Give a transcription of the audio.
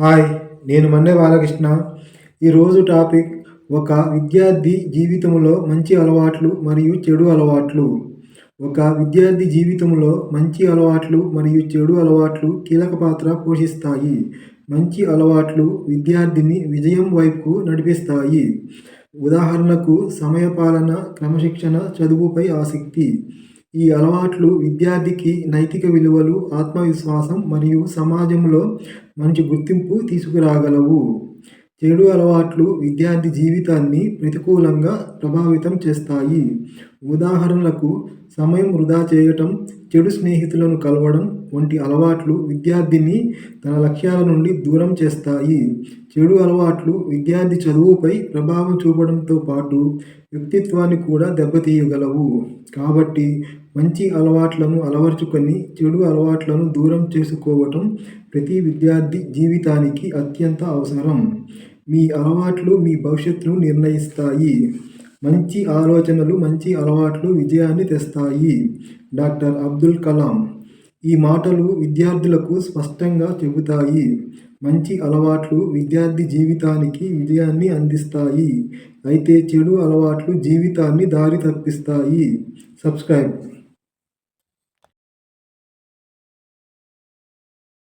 Hi నేను మన్నె బాలకృష్ణ. ఈరోజు topic ఒక విద్యార్థి జీవితంలో మంచి అలవాట్లు మరియు చెడు అలవాట్లు. ఒక విద్యార్థి జీవితంలో మంచి అలవాట్లు మరియు చెడు అలవాట్లు కీలక పాత్ర పోషిస్తాయి. మంచి అలవాట్లు విద్యార్థిని విజయం వైపుకు నడిపిస్తాయి. ఉదాహరణకు సమయపాలన క్రమశిక్షణ చదువుపై ఆసక్తి. ఈ అలవాట్లు విద్యార్థికి నైతిక విలువలు ఆత్మవిశ్వాసం మరియు సమాజంలో మంచి గుర్తింపు తీసుకురాగలవు. చెడు అలవాట్లు విద్యార్థి జీవితాన్ని ప్రతికూలంగా ప్రభావితం చేస్తాయి. ఉదాహరణలకు సమయం వృధా చేయటం చెడు స్నేహితులను కలవడం వంటి అలవాట్లు విద్యార్థిని తన లక్ష్యాల నుండి దూరం చేస్తాయి. చెడు అలవాట్లు విద్యార్థి చదువుపై ప్రభావం చూపడంతో పాటు వ్యక్తిత్వాన్ని కూడా దెబ్బతీయగలవు. కాబట్టి మంచి అలవాట్లను అలవర్చుకొని చెడు అలవాట్లను దూరం చేసుకోవటం ప్రతి విద్యార్థి జీవితానికి అత్యంత అవసరం. మీ అలవాట్లు మీ భవిష్యత్తును నిర్ణయిస్తాయి. మంచి ఆలోచనలు మంచి అలవాట్లు విజయాన్ని తెస్తాయి. డాక్టర్ అబ్దుల్ కలాం ఈ మాటలు విద్యార్థులకు స్పష్టంగా చెబుతాయి. మంచి అలవాట్లు విద్యార్థి జీవితానికి విజయాన్ని అందిస్తాయి. అయితే చెడు అలవాట్లు జీవితాన్ని దారి తప్పిస్తాయి. సబ్స్క్రైబ్.